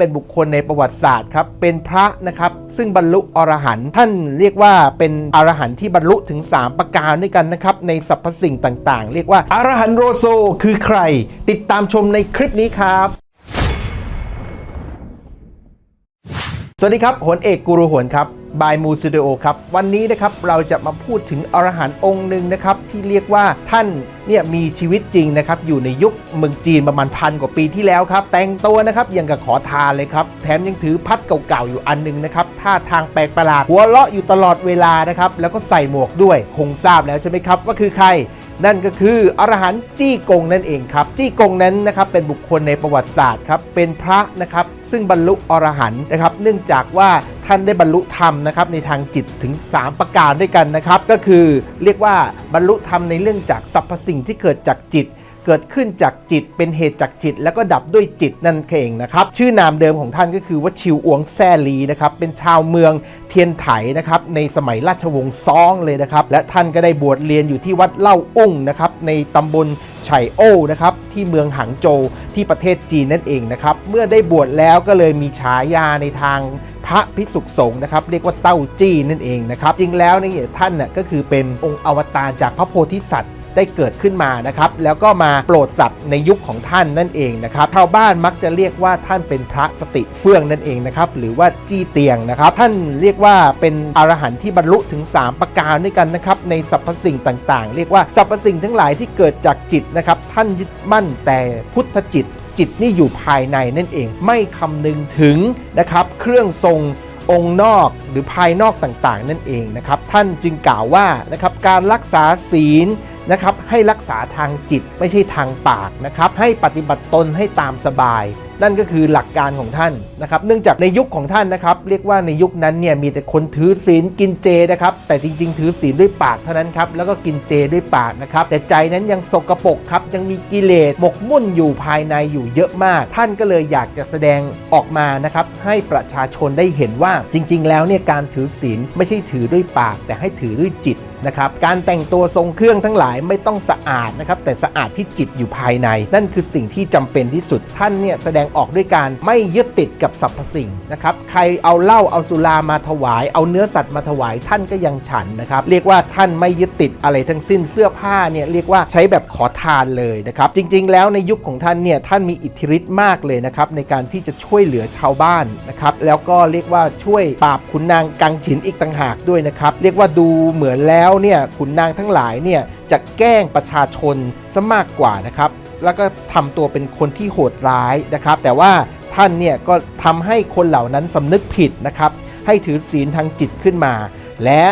เป็นบุคคลในประวัติศาสตร์ครับ เป็นพระนะครับ ซึ่งบรรลุอรหันต์ท่านเรียกว่าเป็นอรหันต์ที่บรรลุถึง 3 ประการด้วยกันนะครับ ในสรรพสิ่งต่างๆ เรียกว่าอรหันต์โรโซคือใคร ติดตามชมในคลิปนี้ครับ สวัสดีครับหนเอกกูรูหนครับ บายมูสตูดิโอครับ วันนี้นะครับเราจะมาพูดถึงอรหันต์องค์หนึ่งนะครับที่เรียกว่าท่านเนี่ยมีชีวิตจริงนะครับอยู่ในยุคเมืองจีนประมาณพันกว่าปีที่แล้วครับ แต่งตัวนะครับยังกับขอทานเลยครับ แถมยังถือพัดเก่าๆอยู่อันหนึงนะครับท่าทางแปลกประหลาดหัวเราะอยู่ตลอดเวลานะครับแล้วก็ใส่หมวกด้วยคงทราบแล้วใช่ไหมครับว่าคือใคร นั่นก็คืออรหันต์จี้กงนั่นเองครับ จี้กงนั้นนะครับเป็นบุคคลในประวัติศาสตร์ครับเป็นพระนะครับซึ่งบรรลุอรหันต์นะครับ เนื่องจากว่าท่านได้บรรลุธรรมนะครับในทางจิตถึง 3 ประการด้วยกันนะครับ ก็คือเรียกว่าบรรลุธรรมในเรื่องจากสรรพสิ่งที่เกิดจากจิต เกิดขึ้นจากจิตเป็นเหตุจากจิต แล้วก็ดับด้วยจิตนั่นเองนะครับ ชื่อนามเดิมของท่านก็คือว่าชิวอวงแซ่ลีนะครับเป็นชาวเมืองเทียนไถนะครับในสมัยราชวงศ์ซองเลยนะครับ และท่านก็ได้บวชเรียนอยู่ที่วัดเล่าองค์นะครับในตำบลไฉโอ้นะครับที่เมืองหังโจวที่ประเทศจีนนั่นเองนะครับเมื่อได้บวชแล้วก็เลยมีฉายาในทางพระภิกษุสงฆ์นะครับเรียกว่าเต้าจี้นั่นเองนะครับจริงแล้วนี่ท่านน่ะก็คือเป็นองค์อวตารจากพระโพธิสัตว์ ได้เกิดขึ้นมานะครับแล้วก็มาโปรดสัตว์ในยุคของท่านนั่นเองนะครับชาวบ้านมักจะเรียกว่าท่านเป็นพระสติเฟื่องนั่นเองนะครับหรือว่าจี้เตียงนะครับ ท่านเรียกว่าเป็นอรหันต์ที่บรรลุถึง 3 ประการด้วยกันนะครับในสรรพสิ่งต่างๆ เรียกว่าสรรพสิ่งทั้งหลายที่เกิดจากจิตนะครับท่านยึดมั่นแต่พุทธจิต จิตนี่อยู่ภายในนั่นเอง ไม่คำนึงถึงนะครับเครื่องทรงองค์นอกหรือภายนอกต่างๆ นั่นเองนะครับท่านจึงกล่าวว่านะครับการรักษาศีล นะครับให้รักษาทางจิตไม่ใช่ทางปากนะครับให้ปฏิบัติตนให้ตามสบาย นั่นก็คือหลักการของท่านนะครับเนื่องจากในยุคของท่านนะครับเรียกว่าในยุคนั้นเนี่ยมีแต่คนถือศีลกินเจนะครับแต่จริง ๆ ถือศีลด้วยปากเท่านั้นครับแล้วก็กินเจด้วยปากนะครับแต่ใจนั้นยังสกปรกครับยังมีกิเลสหมกมุ่นอยู่ภายในอยู่เยอะมาก ท่านก็เลยอยากจะแสดงออกมานะครับให้ประชาชนได้เห็นว่าจริง ๆ แล้วเนี่ยการถือศีลไม่ใช่ถือด้วยปาก แต่ให้ถือด้วยจิตนะครับการแต่งตัวทรงเครื่องทั้งหลายไม่ต้องสะอาดนะครับแต่สะอาดที่จิตอยู่ภายใน นั่นคือสิ่งที่จำเป็นที่สุดท่านเนี่ยแสดงออกด้วยการไม่ยึด ติดกับสรรพสิ่งนะครับ ใครเอาเหล้าเอาสุรามาถวาย เอาเนื้อสัตว์มาถวายท่านก็ยังฉันนะครับ เรียกว่าท่านไม่ยึดติดอะไรทั้งสิ้นเสื้อผ้าเนี่ยเรียกว่าใช้แบบขอทานเลยนะครับ จริง ๆ แล้วในยุคของท่านเนี่ยท่านมีอิทธิฤทธิ์มากเลยนะครับในการที่จะช่วยเหลือชาวบ้านนะครับ แล้วก็เรียกว่าช่วยปราบขุนนางกังฉินอีกต่างหากด้วยนะครับ เรียกว่าดูเหมือนแล้วเนี่ยขุนนางทั้งหลายเนี่ยจะแกล้งประชาชนซะมากกว่านะครับ แล้วก็ทำตัวเป็นคนที่โหดร้ายนะครับ แต่ว่า ท่านเนี่ยก็ทำให้คนเหล่านั้นสำนึกผิดนะครับ ให้ถือศีลทางจิตขึ้นมา และ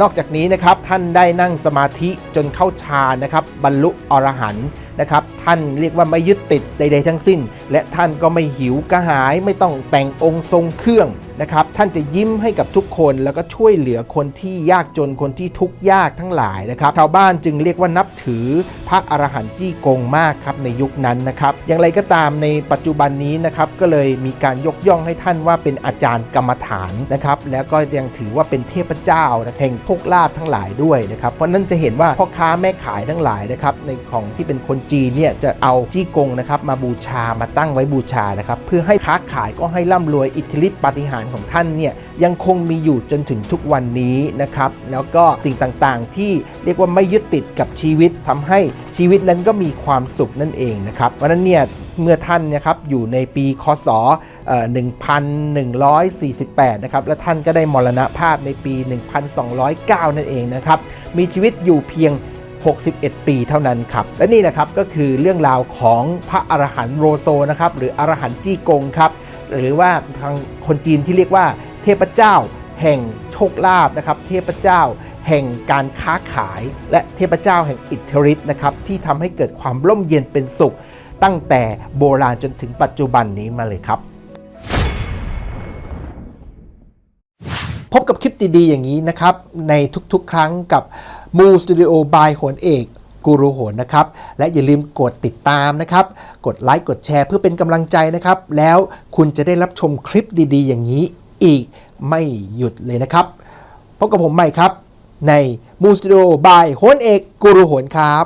นอกจากนี้นะครับท่านได้นั่งสมาธิจนเข้าฌานนะครับบรรลุอรหันต์ นะครับท่านเรียกว่าไม่ยึดติดใด ๆ ทั้งสิ้น และท่านก็ไม่หิวกระหาย ไม่ต้องแต่งองค์ทรงเครื่องนะครับท่านจะยิ้มให้กับทุกคนแล้วก็ช่วยเหลือคนที่ยากจนคนที่ทุกข์ยากทั้งหลายนะครับชาวบ้านจึงเรียกว่านับถือพระอรหันต์จี้กงมากครับในยุคนั้นนะครับอย่างไรก็ตามในปัจจุบันนี้นะครับก็เลยมีการยกย่องให้ท่านว่าเป็นอาจารย์กรรมฐานนะครับแล้วก็ยังถือว่าเป็นเทพเจ้าแห่งโชคลาภทั้งหลายด้วยนะครับเพราะนั้นจะเห็นว่าพ่อค้าแม่ขายทั้งหลายนะครับในของที่เป็นคนจีนเนี่ยจะเอาจี้กงนะครับมาบูชามาตั้งไว้บูชานะครับเพื่อให้ค้าขายก็ให้ร่ำรวยอิทธิฤทธิปาฏิหาริย์ของท่านเนี่ยยังคงมีอยู่จนถึงทุกวันนี้นะครับแล้วก็สิ่งต่างๆ ที่เรียกว่าไม่ยึดติดกับชีวิตทำให้ชีวิตนั้นก็มีความสุขนั่นเองนะครับเพราะนั้นเนี่ยเมื่อท่านนะครับอยู่ในปีคศ1148 นะครับ และท่านก็ได้มรณภาพในปี 1209 นั่นเองนะครับ มีชีวิตอยู่เพียง 61 ปีเท่านั้นครับ และนี่นะครับก็คือเรื่องราวของพระอรหันต์โรโซนะครับหรืออรหันต์จี้กงครับหรือว่าทางคนจีนที่เรียกว่าเทพเจ้า แห่งโชคลาภนะครับเทพเจ้า แห่งการค้าขาย และเทพเจ้าแห่งอิทธิฤทธิ์นะครับที่ทำให้เกิดความร่มเย็นเป็นสุข ตั้งแต่โบราณจนถึงปัจจุบันนี้มาเลยครับพบกับคลิปดีๆอย่างนี้นะครับในทุกๆ ครั้งกับ มูสตูดิโอบายโหนเอกกูรูโหนนะครับ และอย่าลืมกดติดตามนะครับ กดไลค์กดแชร์เพื่อเป็นกำลังใจนะครับ แล้วคุณจะได้รับชมคลิปดีๆ อย่างนี้อีกไม่หยุดเลยนะครับพบกับผมใหม่ครับ ในมูสตูดิโอบายโหนเอกกูรูโหนครับ